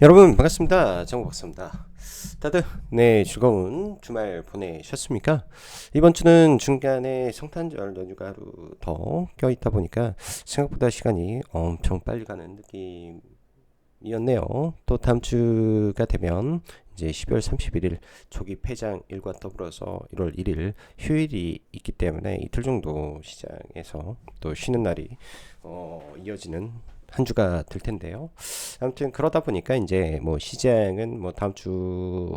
여러분 반갑습니다. 정우 박사입니다. 다들 네 즐거운 주말 보내셨습니까? 이번 주는 중간에 성탄절 연휴가 하루 더 껴있다 보니까 생각보다 시간이 엄청 빨리 가는 느낌이었네요. 또 다음 주가 되면 이제 12월 31일 조기 폐장 일과 더불어서 1월 1일 휴일이 있기 때문에 이틀 정도 시장에서 또 쉬는 날이 어, 이어지는 한 주가 될 텐데요. 아무튼 그러다 보니까 이제 뭐 시장은 뭐 다음 주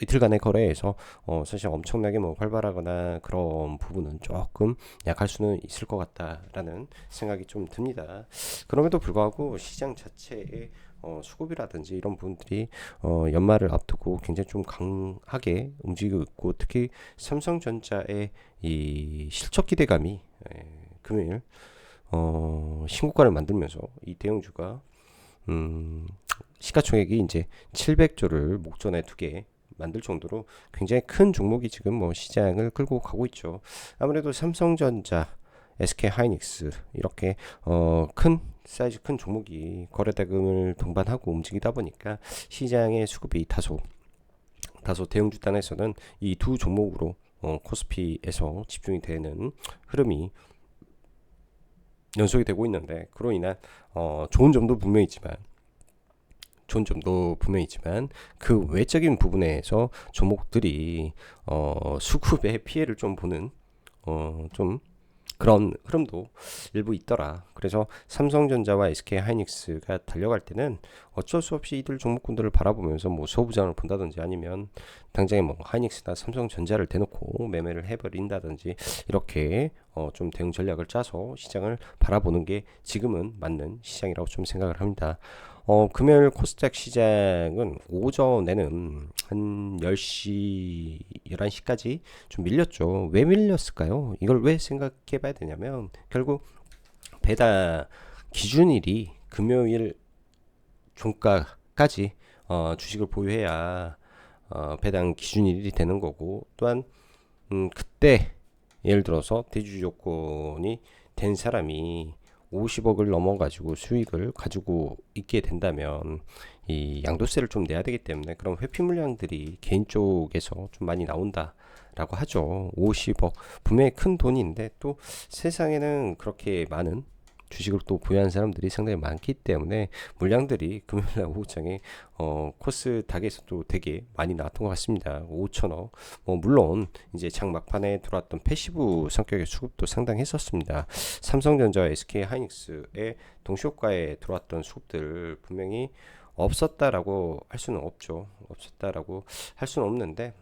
이틀간의 거래에서 어 사실 엄청나게 뭐 활발하거나 그런 부분은 조금 약할 수는 있을 것 같다라는 생각이 좀 듭니다. 그럼에도 불구하고 시장 자체의 어, 수급이라든지 이런 부분들이 어, 연말을 앞두고 굉장히 좀 강하게 움직이고 있고 특히 삼성전자의 이 실적 기대감이 에, 금요일 어, 신고가를 만들면서 이 대형주가 음, 시가총액이 이제 700조를 목전에 두게 만들 정도로 굉장히 큰 종목이 지금 뭐 시장을 끌고 가고 있죠. 아무래도 삼성전자, SK 하이닉스 이렇게 어, 큰 사이즈 큰 종목이 거래 대금을 동반하고 움직이다 보니까 시장의 수급이 다소 다소 대형 주 단에서는 이 두 종목으로 어, 코스피에서 집중이 되는 흐름이 연속이 되고 있는데 그로 인한 어, 좋은 점도 분명히 있지만 좋은 점도 분명히 있지만 그 외적인 부분에서 종목들이 어, 수급의 피해를 좀 보는 어, 좀 그런 흐름도 일부 있더라. 그래서 삼성전자와 SK 하이닉스가 달려갈 때는 어쩔 수 없이 이들 종목군들을 바라보면서 뭐 소부장을 본다든지 아니면 당장에 뭐 하이닉스나 삼성전자를 대놓고 매매를 해버린다든지 이렇게 어 좀 대응 전략을 짜서 시장을 바라보는 게 지금은 맞는 시장이라고 좀 생각을 합니다. 어, 금요일 코스닥 시장은 오전에는 한 10시, 11시까지 좀 밀렸죠. 왜 밀렸을까요? 이걸 왜 생각해 봐야 되냐면, 결국 배당 기준일이 금요일 종가까지 어, 주식을 보유해야 어, 배당 기준일이 되는 거고, 또한, 음, 그때 예를 들어서 대주 조건이 된 사람이 50억을 넘어가지고 수익을 가지고 있게 된다면 이 양도세를 좀 내야 되기 때문에 그런 회피 물량들이 개인 쪽에서 좀 많이 나온다 라고 하죠. 50억 분명히 큰 돈인데 또 세상에는 그렇게 많은 주식을 또 보유한 사람들이 상당히 많기 때문에 물량들이 금요일날 오후장에 어, 코스닥에서도 되게 많이 나왔던 것 같습니다. 5천억. 뭐 물론 이제 장 막판에 들어왔던 패시브 성격의 수급도 상당했었습니다. 삼성전자, SK 하이닉스의 동시효과에 들어왔던 수급들 분명히 없었다라고 할 수는 없죠. 없었다라고 할 수는 없는데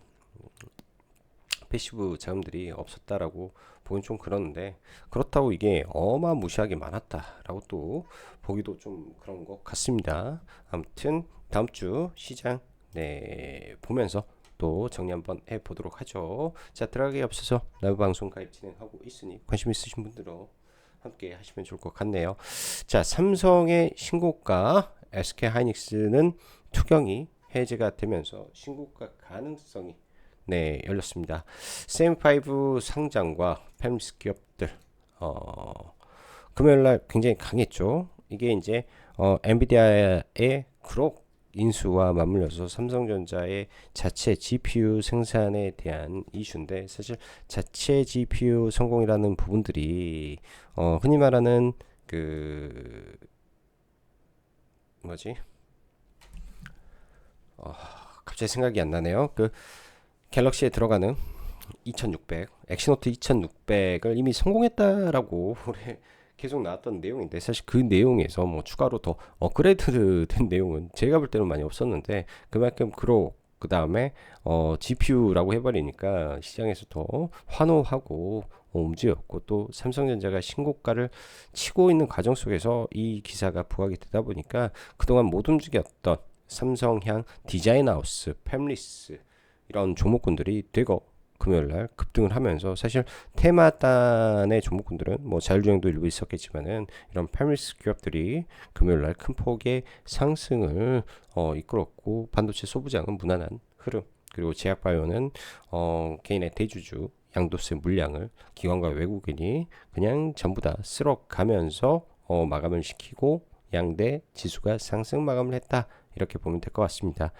패시브 자금들이 없었다라고 보긴 좀 그러는데 그렇다고 이게 어마무시하게 많았다라고 또 보기도 좀 그런 것 같습니다. 아무튼 다음 주 시장 네 보면서 또 정리 한번 해보도록 하죠. 자 들어가기 앞서서 라이브 방송 가입 진행하고 있으니 관심 있으신 분들은 함께 하시면 좋을 것 같네요. 자 삼성의 신고가 SK 하이닉스는 투경이 해제가 되면서 신고가 가능성이 네, 열렸습니다. CM5 상장과 팸리스 기업들 어, 금요일 날 굉장히 강했죠. 이게 이제 어, 엔비디아의 그럭 인수와 맞물려서 삼성전자의 자체 GPU 생산에 대한 이슈인데 사실 자체 GPU 성공이라는 부분들이 어, 흔히 말하는 그 뭐지? 어, 갑자기 생각이 안 나네요. 그 갤럭시에 들어가는 2600 엑시노트 2600을 이미 성공했다라고 올해 계속 나왔던 내용인데 사실 그 내용에서 뭐 추가로 더 업그레이드 된 내용은 제가 볼 때는 많이 없었는데 그만큼 그로 그 다음에 어 GPU라고 해버리니까 시장에서 더 환호하고 어, 움직였고 또 삼성전자가 신고가를 치고 있는 과정 속에서 이 기사가 부각이 되다 보니까 그동안 못 움직였던 삼성향 디자인하우스, 팸리스 이런 종목군들이 되고 금요일 날 급등을 하면서 사실 테마단의 종목군들은 뭐 자율주행도 일부 있었겠지만은 이런 패밀리스 기업들이 금요일 날 큰 폭의 상승을 어, 이끌었고 반도체 소부장은 무난한 흐름 그리고 제약바이오는 어, 개인의 대주주 양도세 물량을 기관과 외국인이 그냥 전부 다 쓸어가면서 어, 마감을 시키고 양대 지수가 상승 마감을 했다 이렇게 보면 될 것 같습니다.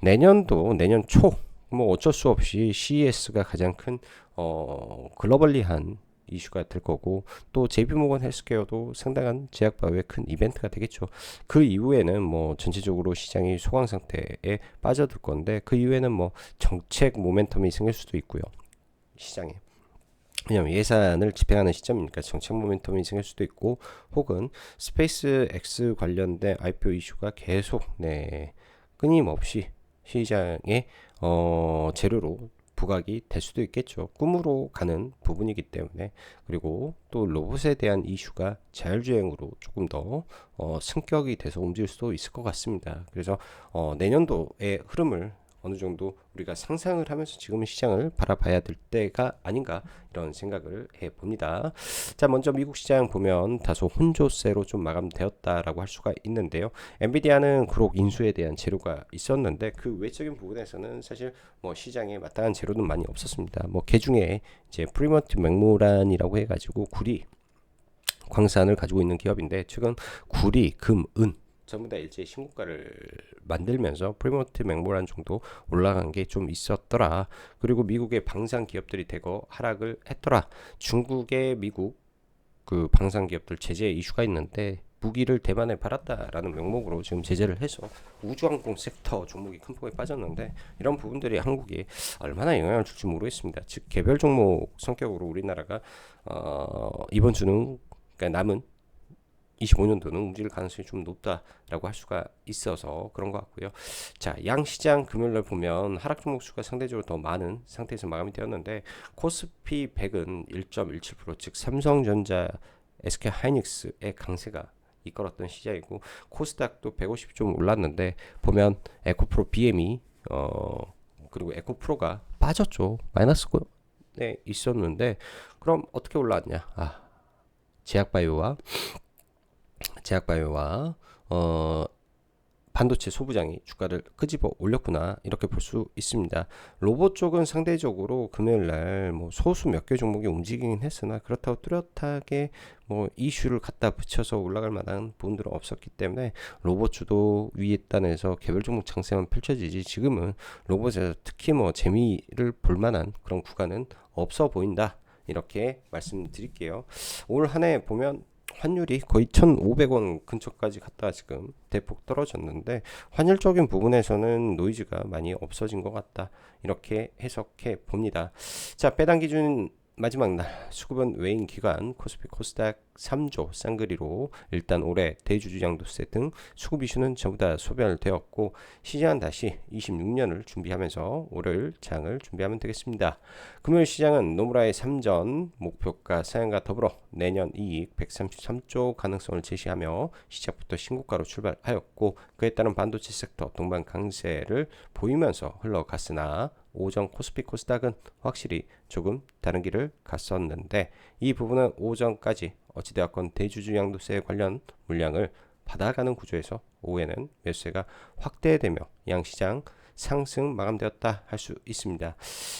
내년도 내년 초 뭐 어쩔 수 없이 CES가 가장 큰 어, 글로벌리한 이슈가 될 거고 또 JP 모건 헬스케어도 상당한 제약 바이오의 큰 이벤트가 되겠죠. 그 이후에는 뭐 전체적으로 시장이 소강 상태에 빠져들 건데 그 이후에는 뭐 정책 모멘텀이 생길 수도 있고요. 시장에. 왜냐면 예산을 집행하는 시점이니까 정책 모멘텀이 생길 수도 있고 혹은 스페이스 X 관련된 IPO 이슈가 계속 네 끊임없이 시장에 어 재료로 부각이 될 수도 있겠죠. 꿈으로 가는 부분이기 때문에 그리고 또 로봇에 대한 이슈가 자율주행으로 조금 더 어, 승격이 돼서 움직일 수도 있을 것 같습니다. 그래서 어, 내년도의 흐름을 어느 정도 우리가 상상을 하면서 지금은 시장을 바라봐야 될 때가 아닌가 이런 생각을 해 봅니다. 자, 먼저 미국 시장 보면 다소 혼조세로 좀 마감되었다라고 할 수가 있는데요. 엔비디아는 그록 인수에 대한 재료가 있었는데 그 외적인 부분에서는 사실 뭐 시장에 마땅한 재료는 많이 없었습니다. 뭐 개중에 이제 프리먼트 맥모란이라고 해가지고 구리 광산을 가지고 있는 기업인데 최근 구리, 금, 은 전부 다 일제히 신고가를 만들면서 프리모트 맥모란 정도 올라간 게 좀 있었더라. 그리고 미국의 방산 기업들이 대거 하락을 했더라. 중국의 미국 그 방산 기업들 제재 이슈가 있는데 무기를 대만에 팔았다라는 명목으로 지금 제재를 해서 우주항공 섹터 종목이 큰 폭에 빠졌는데 이런 부분들이 한국에 얼마나 영향을 줄지 모르겠습니다. 즉 개별 종목 성격으로 우리나라가 어, 이번 주는 그러니까 남은 25년도는 움직일 가능성이 좀 높다라고 할 수가 있어서 그런 것 같고요. 자, 양시장 금요일날 보면 하락 종목 수가 상대적으로 더 많은 상태에서 마감이 되었는데 코스피 100은 1.17%, 즉 삼성전자, SK 하이닉스의 강세가 이끌었던 시장이고 코스닥도 150 좀 올랐는데 보면 에코프로 BM이 어 그리고 에코프로가 빠졌죠. 마이너스에 네, 있었는데 그럼 어떻게 올라왔냐? 아, 제약바이오와 제약바이오와 어, 반도체 소부장이 주가를 끄집어 올렸구나 이렇게 볼 수 있습니다. 로봇 쪽은 상대적으로 금요일 날 뭐 소수 몇 개 종목이 움직이긴 했으나 그렇다고 뚜렷하게 뭐 이슈를 갖다 붙여서 올라갈 만한 부분들은 없었기 때문에 로봇 주도 위에 단에서 개별 종목 장세만 펼쳐지지 지금은 로봇에서 특히 뭐 재미를 볼 만한 그런 구간은 없어 보인다. 이렇게 말씀드릴게요. 올 한 해 보면 환율이 거의 1,500원 근처까지 갔다 지금 대폭 떨어졌는데 환율적인 부분에서는 노이즈가 많이 없어진 것 같다. 이렇게 해석해 봅니다. 자, 배당 기준 마지막 날 수급은 외인 기관 코스피 코스닥 3조 쌍그리로 일단 올해 대주주 양도세 등 수급 이슈는 전부 다 소멸되었고 시장은 다시 26년을 준비하면서 월요일 장을 준비하면 되겠습니다. 금요일 시장은 노무라의 3전 목표가 사양과 더불어 내년 이익 133조 가능성을 제시하며 시작부터 신고가로 출발하였고 그에 따른 반도체 섹터 동반 강세를 보이면서 흘러갔으나 오전 코스피 코스닥은 확실히 조금 다른 길을 갔었는데 이 부분은 오전까지 어찌되었건 대주주 양도세 관련 물량을 받아가는 구조에서 오후에는 매수세가 확대되며 양시장 상승 마감되었다 할 수 있습니다.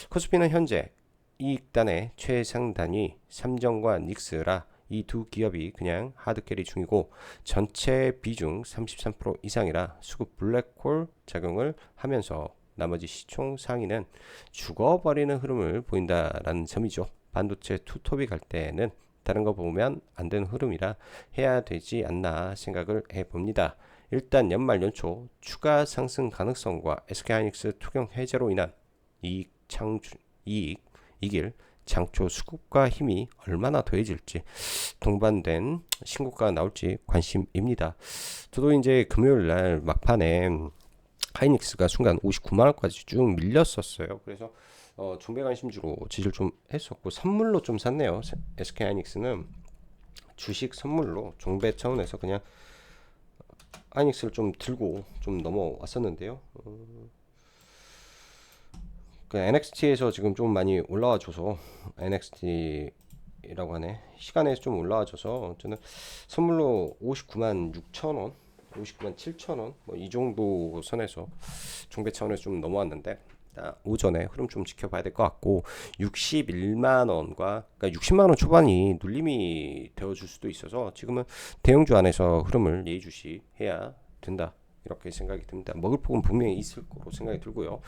코스피는 현재 이익단의 최상단위 삼정과 닉스라 이 두 기업이 그냥 하드캐리 중이고 전체 비중 33% 이상이라 수급 블랙홀 작용을 하면서 나머지 시총 상위는 죽어버리는 흐름을 보인다라는 점이죠. 반도체 투톱이 갈 때는 다른 거 보면 안 되는 흐름이라 해야 되지 않나 생각을 해봅니다. 일단 연말 연초 추가 상승 가능성과 SK하이닉스 투경 해제로 인한 이익 창출 이익 이길 장초 수급과 힘이 얼마나 더해질지 동반된 신고가 나올지 관심입니다. 저도 이제 금요일 날 막판에 하이닉스가 순간 59만 원까지 쭉 밀렸었어요. 그래서 어, 중배 관심주로 지지를 좀 했었고 선물로 좀 샀네요. SK 하이닉스는 주식 선물로 종배 차원에서 그냥 하이닉스를 좀 들고 좀 넘어왔었는데요. 어, 그 NXT에서 지금 좀 많이 올라와 줘서 NXT라고 하네. 시간에서 좀 올라와 줘서 저는 선물로 59만 6천 원 59만 7천 원, 뭐 이 정도 선에서 중배 차원에서 좀 넘어왔는데 오전에 흐름 좀 지켜봐야 될 것 같고 61만 원과 그러니까 60만 원 초반이 눌림이 되어줄 수도 있어서 지금은 대형주 안에서 흐름을 예의주시해야 된다 이렇게 생각이 듭니다. 먹을 폭은 분명히 있을 거로 생각이 들고요.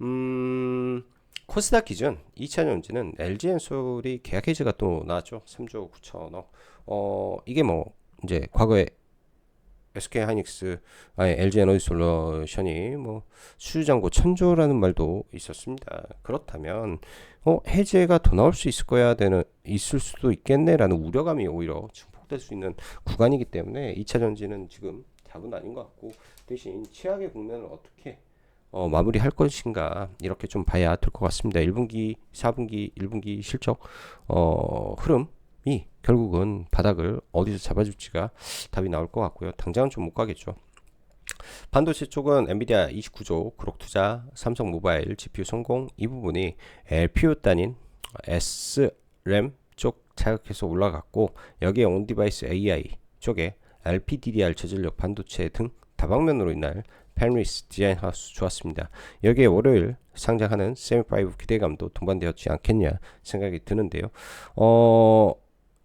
음, 코스닥 기준 2차 전지는 LG 엔솔이 계약 해지가 또 나왔죠. 3조 9천억. 어, 이게 뭐 이제 과거에 SK 하이닉스, 아니 LG 에너지 솔루션이 뭐 수주잔고 천조라는 말도 있었습니다. 그렇다면 어 해제가 더 나올 수 있을 거야 되는 있을 수도 있겠네라는 우려감이 오히려 증폭될 수 있는 구간이기 때문에 2차 전지는 지금 답은 아닌 것 같고 대신 최악의 국면을 어떻게 어, 마무리할 것인가 이렇게 좀 봐야 될 것 같습니다. 1분기, 4분기, 1분기 실적 어, 흐름 이 결국은 바닥을 어디서 잡아줄지가 답이 나올 것 같고요. 당장은 좀 못 가겠죠. 반도체 쪽은 엔비디아 29조 그룹 투자, 삼성 모바일 GPU 성공 이 부분이 LPU 단인 SRAM 쪽 자극해서 올라갔고 여기에 온디바이스 AI 쪽에 LPDDR 저전력 반도체 등 다방면으로 인할 펜리스 디자인 하우스 좋았습니다. 여기에 월요일 상장하는 세미5 기대감도 동반되었지 않겠냐 생각이 드는데요. 어,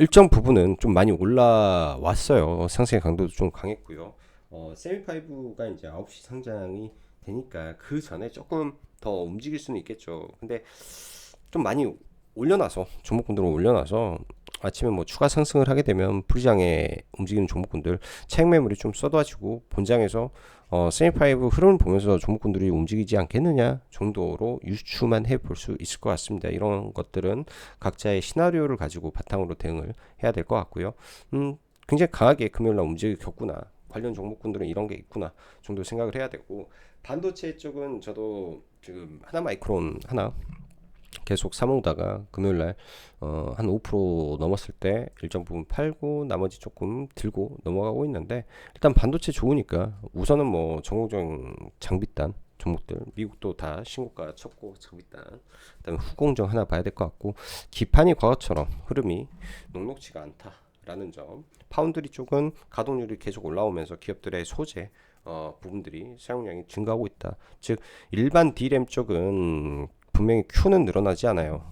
일정 부분은 좀 많이 올라왔어요. 상승의 강도도 좀 강했고요. 어, 세미5가 이제 9시 상장이 되니까 그 전에 조금 더 움직일 수는 있겠죠. 근데 좀 많이 올려놔서 종목군들을 올려놔서 아침에 뭐 추가 상승을 하게 되면 불장에 움직이는 종목군들 차익 매물이 좀 쏟아지고 본장에서 어, 세미파이브 흐름을 보면서 종목군들이 움직이지 않겠느냐 정도로 유추만 해 볼 수 있을 것 같습니다. 이런 것들은 각자의 시나리오를 가지고 바탕으로 대응을 해야 될 것 같고요. 음, 굉장히 강하게 금요일날 움직이 겼구나. 관련 종목군들은 이런 게 있구나 정도 생각을 해야 되고 반도체 쪽은 저도 지금 하나 마이크론 하나 계속 사모으다가 금요일날 어, 한5% 넘었을 때 일정 부분 팔고 나머지 조금 들고 넘어가고 있는데 일단 반도체 좋으니까 우선은 뭐 전공정 장비단 종목들 미국도 다 신고가 쳤고 장비단 그다음에 후공정 하나 봐야 될 것 같고 기판이 과거처럼 흐름이 녹록치가 않다라는 점 파운드리 쪽은 가동률이 계속 올라오면서 기업들의 소재 어, 부분들이 사용량이 증가하고 있다. 즉 일반 D램 쪽은 분명히 Q는 늘어나지 않아요.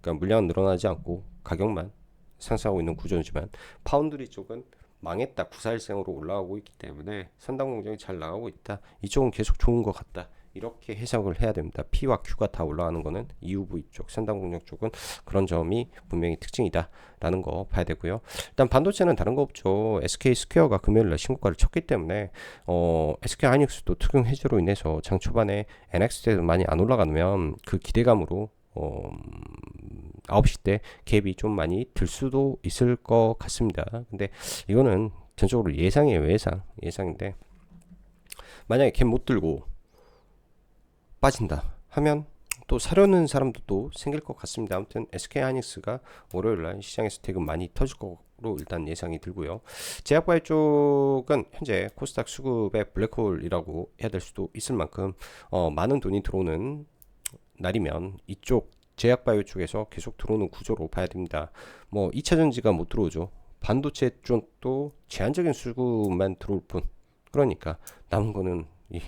그러니까 물량은 늘어나지 않고 가격만 상승하고 있는 구조지만 파운드리 쪽은 망했다 구사일생으로 올라가고 있기 때문에 선당 공정이 잘 나가고 있다. 이쪽은 계속 좋은 것 같다. 이렇게 해석을 해야 됩니다. P와 Q가 다 올라가는 거는 EUV 쪽, 선당 공정 쪽은 그런 점이 분명히 특징이다라는 거 봐야 되고요. 일단 반도체는 다른 거 없죠. SK 스퀘어가 금요일 날 신고가를 쳤기 때문에 어, SK 하이닉스도 특용 해제로 인해서 장 초반에 NX 때도 많이 안 올라가면 그 기대감으로 어, 9시 때 갭이 좀 많이 들 수도 있을 것 같습니다. 근데 이거는 전적으로 예상이에요, 예상. 예상인데 만약에 갭 못 들고 빠진다 하면 또 사려는 사람도 또 생길 것 같습니다. 아무튼 SK 하이닉스가 월요일 날 시장에서 대금 많이 터질 거로 일단 예상이 들고요. 제약바이오 쪽은 현재 코스닥 수급의 블랙홀이라고 해야 될 수도 있을 만큼 어, 많은 돈이 들어오는 날이면 이쪽 제약바이오 쪽에서 계속 들어오는 구조로 봐야 됩니다. 뭐 2차 전지가 못 들어오죠. 반도체 쪽도 제한적인 수급만 들어올 뿐. 그러니까 남은 거는 이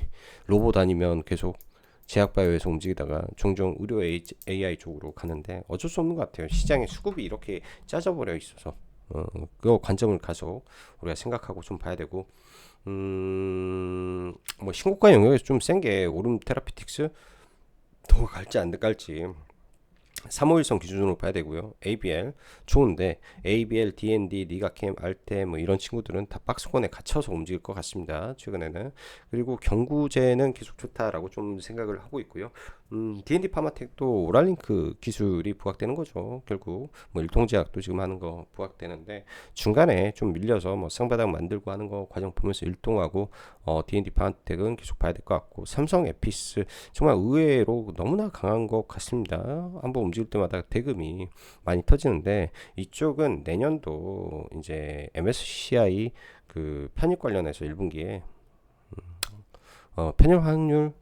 로봇 아니면 계속 제약바이오에서 움직이다가 종종 의료 AI 쪽으로 가는데 어쩔 수 없는 것 같아요. 시장의 수급이 이렇게 짜져버려 있어서. 어, 그 관점을 가서 우리가 생각하고 좀 봐야 되고. 음, 뭐 신고가 영역에서 좀 센 게 오름 테라피틱스 더 갈지 안 갈지 351선 기준으로 봐야 되고요. ABL 좋은데 ABL, DND, 니가캠, 알테 뭐 이런 친구들은 다 박스권에 갇혀서 움직일 것 같습니다. 최근에는 그리고 경구제는 계속 좋다라고 좀 생각을 하고 있고요. 음, D&D 파마텍도 오랄링크 기술이 부각되는 거죠. 결국 뭐 일통제약도 지금 하는 거 부각되는데 중간에 좀 밀려서 뭐 상바닥 만들고 하는 거 과정 보면서 일동하고 어, D&D 파마텍은 계속 봐야 될 것 같고 삼성 에피스 정말 의외로 너무나 강한 것 같습니다. 한번 움직일 때마다 대금이 많이 터지는데 이쪽은 내년도 이제 MSCI 그 편입 관련해서 1분기에 음, 어, 편입 확률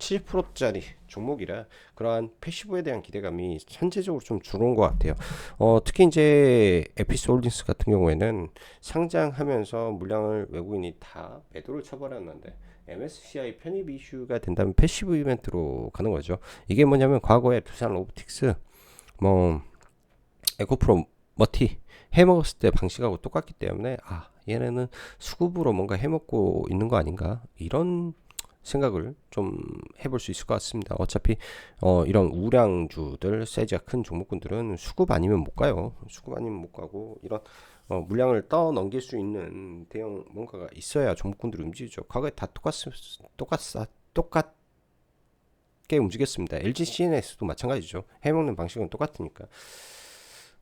70%짜리 종목이라 그러한 패시브에 대한 기대감이 현재적으로 좀 줄은 것 같아요. 어, 특히 이제 에피스 홀딩스 같은 경우에는 상장하면서 물량을 외국인이 다 매도를 쳐버렸는데 MSCI 편입 이슈가 된다면 패시브 이벤트로 가는 거죠. 이게 뭐냐면 과거에 두산 로보틱스 뭐 에코프로 머티 해먹었을 때 방식하고 똑같기 때문에 아 얘네는 수급으로 뭔가 해먹고 있는 거 아닌가 이런 생각을 좀 해볼 수 있을 것 같습니다. 어차피 어, 이런 우량주들 사이즈가 큰 종목군들은 수급 아니면 못 가요. 수급 아니면 못 가고 이런 어, 물량을 떠 넘길 수 있는 대형 뭔가가 있어야 종목군들이 움직이죠. 과거에 다 똑같 똑같 똑같 게 움직였습니다. LG CNS도 마찬가지죠. 해먹는 방식은 똑같으니까.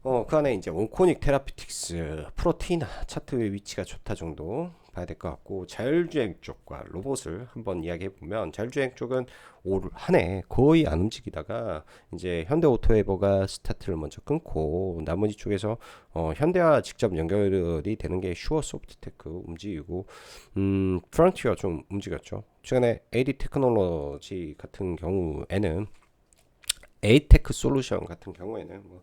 어, 그 안에 이제 온코닉 테라피틱스, 프로테이나 차트의 위치가 좋다 정도 봐야 될 것 같고 자율주행 쪽과 로봇을 한번 이야기해 보면 자율주행 쪽은 올 한 해 거의 안 움직이다가 이제 현대오토에버가 스타트를 먼저 끊고 나머지 쪽에서 어, 현대와 직접 연결이 되는 게 슈어 소프트테크 움직이고 음 프런티어 좀 움직였죠. 최근에 AD 테크놀로지 같은 경우에는 에이테크 솔루션 같은 경우에는 뭐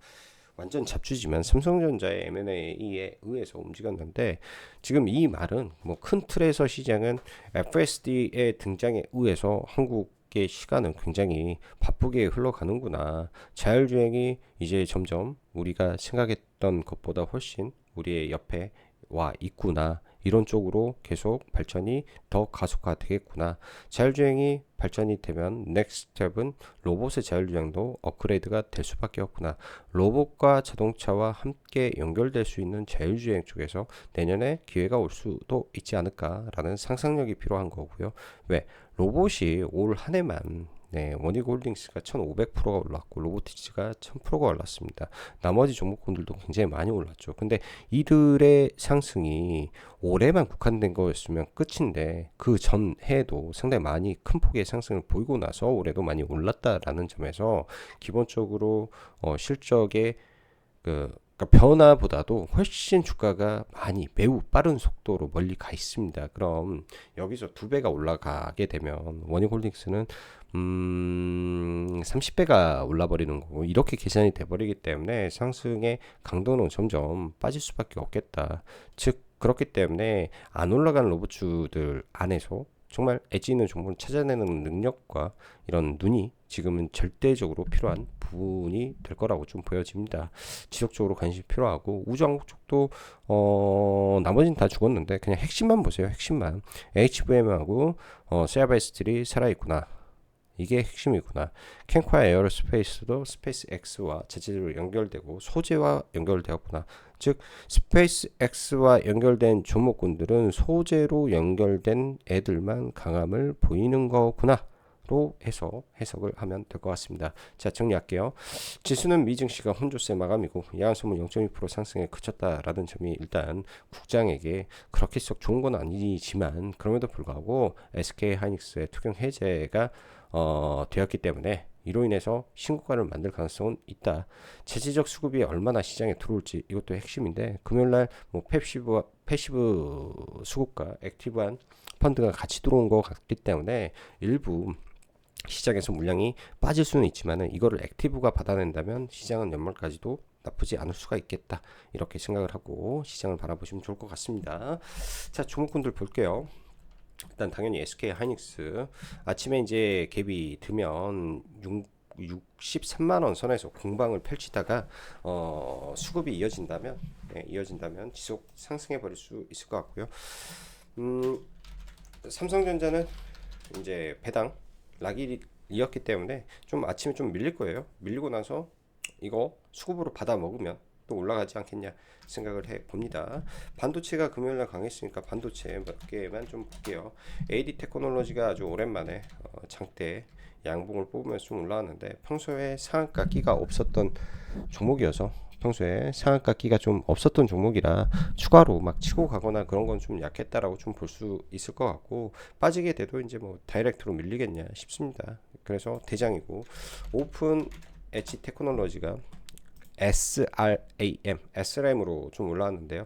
완전 잡주지만 삼성전자의 M&A에 의해서 움직였는데 지금 이 말은 뭐 큰 틀에서 시장은 FSD의 등장에 의해서 한국 의 시간은 굉장히 바쁘게 흘러가는구나. 자율주행이 이제 점점 우리가 생각했던 것보다 훨씬 우리의 옆에 와 있구나. 이런 쪽으로 계속 발전이 더 가속화 되겠구나. 자율주행이 발전이 되면 넥스트 스텝은 로봇의 자율주행도 업그레이드가 될 수밖에 없구나. 로봇과 자동차와 함께 연결될 수 있는 자율주행 쪽에서 내년에 기회가 올 수도 있지 않을까라는 상상력이 필요한 거고요. 왜 로봇이 올 한 해만 네, 원익홀딩스가 1,500%가 올랐고 로보티츠가 1,000%가 올랐습니다. 나머지 종목군들도 굉장히 많이 올랐죠. 근데 이들의 상승이 올해만 국한된 거였으면 끝인데 그 전 해에도 상당히 많이 큰 폭의 상승을 보이고 나서 올해도 많이 올랐다라는 점에서 기본적으로 어, 실적의 그 그러니까 변화보다도 훨씬 주가가 많이 매우 빠른 속도로 멀리 가 있습니다. 그럼 여기서 두 배가 올라가게 되면 원익홀딩스는 음, 30배가 올라버리는 거고 이렇게 계산이 돼버리기 때문에 상승의 강도는 점점 빠질 수밖에 없겠다. 즉 그렇기 때문에 안 올라가는 로봇주들 안에서 정말 엣지 있는 종목을 찾아내는 능력과 이런 눈이 지금은 절대적으로 필요한 부분이 될 거라고 좀 보여집니다. 지속적으로 관심이 필요하고 우주항공 쪽도 어 나머지는 다 죽었는데 그냥 핵심만 보세요. 핵심만 HVM하고 어 세아바이스들이 살아 있구나. 이게 핵심이구나. 캔콰 에어로스페이스도 스페이스 X와 재질로 연결되고 소재와 연결되었구나. 즉 스페이스 X와 연결된 종목군들은 소재로 연결된 애들만 강함을 보이는 거구나. 로 해서 해석을 하면 될 것 같습니다. 자 정리할게요. 지수는 미증시가 혼조세 마감이고 야한소문 0.2% 상승에 그쳤다라는 점이 일단 국장에게 그렇게 썩 좋은 건 아니지만 그럼에도 불구하고 SK 하이닉스의 투경 해제가 어, 되었기 때문에 이로 인해서 신고가를 만들 가능성은 있다. 재지적 수급이 얼마나 시장에 들어올지 이것도 핵심인데 금요일 날 뭐 패시브 패시브 수급과 액티브한 펀드가 같이 들어온 것 같기 때문에 일부 시장에서 물량이 빠질 수는 있지만은 이거를 액티브가 받아낸다면 시장은 연말까지도 나쁘지 않을 수가 있겠다 이렇게 생각을 하고 시장을 바라보시면 좋을 것 같습니다. 자 종목군들 볼게요. 일단 당연히 SK 하이닉스 아침에 이제 갭이 들면 6, 63만 원 선에서 공방을 펼치다가 어, 수급이 이어진다면 네, 이어진다면 지속 상승해 버릴 수 있을 것 같고요. 음, 삼성전자는 이제 배당 락이었기 때문에 좀 아침에 좀 밀릴 거예요. 밀리고 나서 이거 수급으로 받아 먹으면 또 올라가지 않겠냐 생각을 해 봅니다. 반도체가 금요일 날 강했으니까 반도체 몇 개만 좀 볼게요. AD 테크놀로지가 아주 오랜만에 어, 장대 양봉을 뽑으면서 좀 올라왔는데 평소에 상한가 끼가 없었던 종목이어서 평소에 상한가 끼가 좀 없었던 종목이라 추가로 막 치고 가거나 그런 건 좀 약했다라고 좀 볼 수 있을 것 같고 빠지게 돼도 이제 뭐 다이렉트로 밀리겠냐 싶습니다. 그래서 대장이고 오픈 엣지 테크놀로지가 SRAM, SRAM으로 좀 올라왔는데요.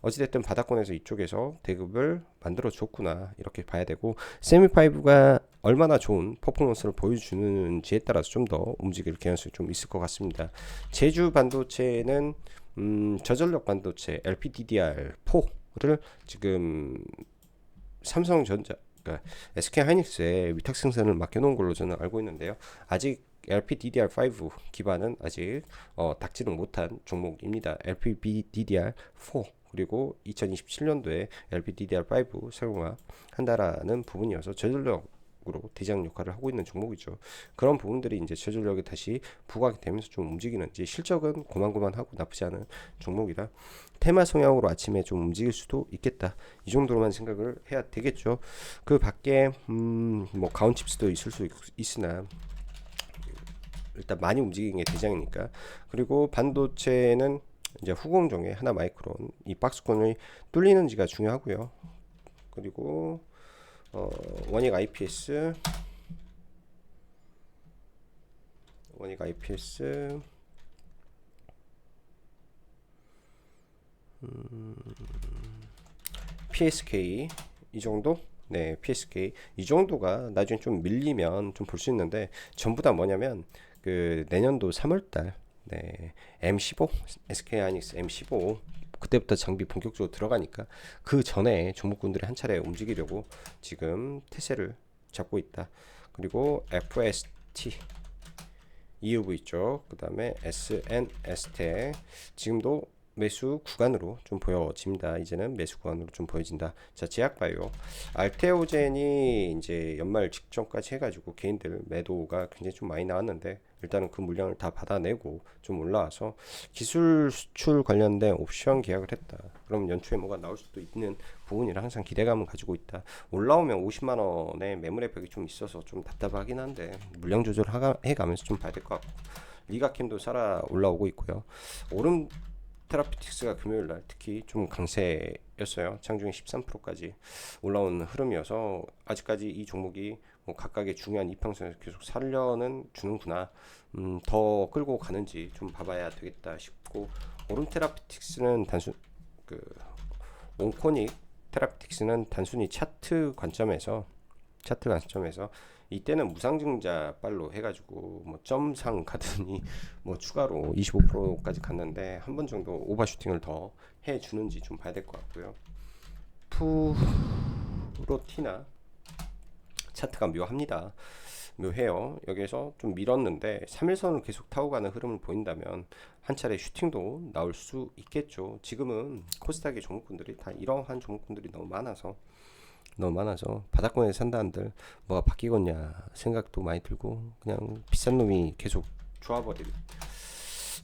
어찌됐든 바닥권에서 이쪽에서 대급을 만들어 줬구나 이렇게 봐야 되고 세미5가 얼마나 좋은 퍼포먼스를 보여주는지에 따라서 좀 더 움직일 가능성이 좀 있을 것 같습니다. 제주 반도체는 음, 저전력 반도체 LPDDR4를 지금 삼성전자 그러니까 SK 하이닉스에 위탁 생산을 맡겨놓은 걸로 저는 알고 있는데요. 아직 LPDDR5 기반은 아직 어, 닥지는 못한 종목입니다. LPDDR4 그리고 2027년도에 LPDDR5 사용한다라는 부분이어서 저전력 으로 대장 역할을 하고 있는 종목이죠. 그런 부분들이 이제 저전력이 다시 부각이 되면서 좀 움직이는지 실적은 고만고만하고 나쁘지 않은 종목이라 테마 성향으로 아침에 좀 움직일 수도 있겠다. 이 정도로만 생각을 해야 되겠죠. 그 밖에 음 뭐 가온칩스도 있을 수 있, 있으나 일단 많이 움직이는 게 대장이니까 그리고 반도체는 이제 후공정에 하나 마이크론 이 박스권이 뚫리는지가 중요하고요. 그리고 어, 원익 IPS 원익 IPS 음, PSK 이 정도? 네, PSK 이 정도가 나중에 좀 밀리면 좀 볼 수 있는데 전부 다 뭐냐면 그 내년도 3월달. 네, M15 SK 하이닉스 M15 그때부터 장비 본격적으로 들어가니까 그 전에 종목군들이 한 차례 움직이려고 지금 태세를 잡고 있다. 그리고 FST EUV 있죠. 그 다음에 SNST 지금도 매수 구간으로 좀 보여집니다. 이제는 매수 구간으로 좀 보여진다. 자, 제약바이오. 알테오젠이 이제 연말 직전까지 해가지고 개인들 매도가 굉장히 좀 많이 나왔는데 일단은 그 물량을 다 받아내고 좀 올라와서 기술 수출 관련된 옵션 계약을 했다. 그럼 연초에 뭐가 나올 수도 있는 부분이라 항상 기대감을 가지고 있다. 올라오면 50만 원의 매물의 벽이 좀 있어서 좀 답답하긴 한데 물량 조절 해 가면서 좀 봐야 될 것 같고 리가캠도 살아 올라오고 있고요. 오름 테라피틱스가 금요일 날 특히 좀 강세였어요. 장중에 13%까지 올라온 흐름이어서 아직까지 이 종목이 뭐 각각의 중요한 이평선에서 계속 살려는 주는구나. 음, 더 끌고 가는지 좀 봐봐야 되겠다 싶고 오름 테라피틱스는 단순 그 온코닉 테라피틱스는 단순히 차트 관점에서 차트 관점에서 이때는 무상증자 빨로 해가지고 뭐 점상 가더니 뭐 추가로 25%까지 갔는데 한 번 정도 오버슈팅을 더 해주는지 좀 봐야 될 것 같고요. 푸로티나 차트가 묘합니다. 묘해요. 여기에서 좀 밀었는데 3일선을 계속 타고 가는 흐름을 보인다면 한 차례 슈팅도 나올 수 있겠죠. 지금은 코스닥의 종목군들이 다 이러한 종목군들이 너무 많아서 너무 많아서 바닥권에 산다는들 뭐가 바뀌겠냐 생각도 많이 들고 그냥 비싼 놈이 계속 좋아버릴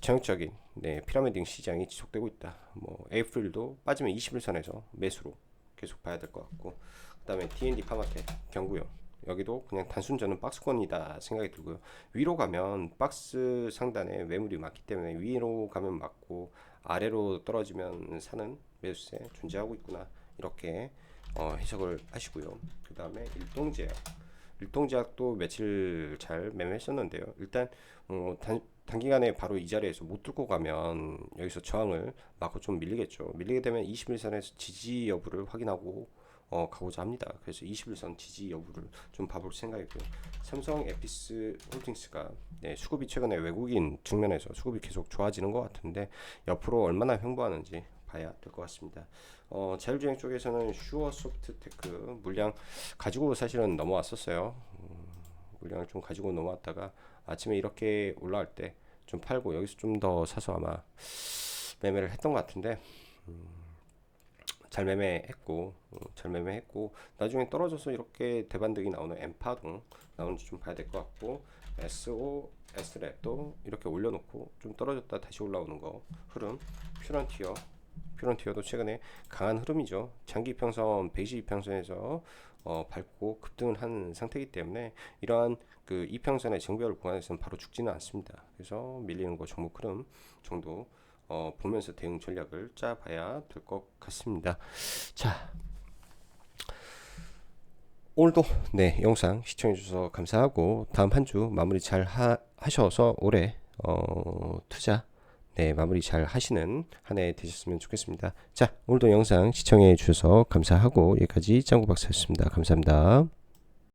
전형적인 네, 피라미딩 시장이 지속되고 있다. 뭐 에이프릴도 빠지면 21선에서 매수로 계속 봐야 될 것 같고 그다음에 D&D 파마텍 경구요. 여기도 그냥 단순 저는 박스권이다 생각이 들고요. 위로 가면 박스 상단에 매물이 많기 때문에 위로 가면 맞고 아래로 떨어지면 사는 매수세 존재하고 있구나 이렇게 어, 해석을 하시고요. 그 다음에 일동제약. 일동제약도 며칠 잘 매매했었는데요. 일단 어, 단, 단기간에 바로 이 자리에서 못 뚫고 가면 여기서 저항을 막고 좀 밀리겠죠. 밀리게 되면 21선에서 지지 여부를 확인하고 어, 가고자 합니다. 그래서 21선 지지 여부를 좀 봐볼 생각이고요. 삼성 에피스 홀딩스가 네, 수급이 최근에 외국인 측면에서 수급이 계속 좋아지는 것 같은데 옆으로 얼마나 횡보하는지 봐야 될 것 같습니다. 어, 자율주행 쪽에서는 슈어 소프트 테크 물량 가지고 사실은 넘어왔었어요. 음, 물량을 좀 가지고 넘어왔다가 아침에 이렇게 올라갈 때좀 팔고 여기서 좀 더 사서 아마 매매를 했던 것 같은데 음, 잘 매매했고 음, 잘 매매했고 나중에 떨어져서 이렇게 대반등이 나오는 엠파동 나오는지 좀 봐야 될 것 같고 SO S랩도 이렇게 올려놓고 좀 떨어졌다 다시 올라오는 거 흐름 퓨런티어 퓨런티어도 최근에 강한 흐름이죠. 장기 평선 120평선에서 어, 밟고 급등을 한 상태이기 때문에 이러한 그 이평선의 정배열 구간에서는 바로 죽지는 않습니다. 그래서 밀리는 거 종목 흐름 정도 어, 보면서 대응 전략을 짜봐야 될 것 같습니다. 자, 오늘도 네 영상 시청해 주셔서 감사하고 다음 한 주 마무리 잘 하, 하셔서 올해 어, 투자 네, 마무리 잘 하시는 한 해 되셨으면 좋겠습니다. 자, 오늘도 영상 시청해 주셔서 감사하고 여기까지 짱구 박사였습니다. 감사합니다.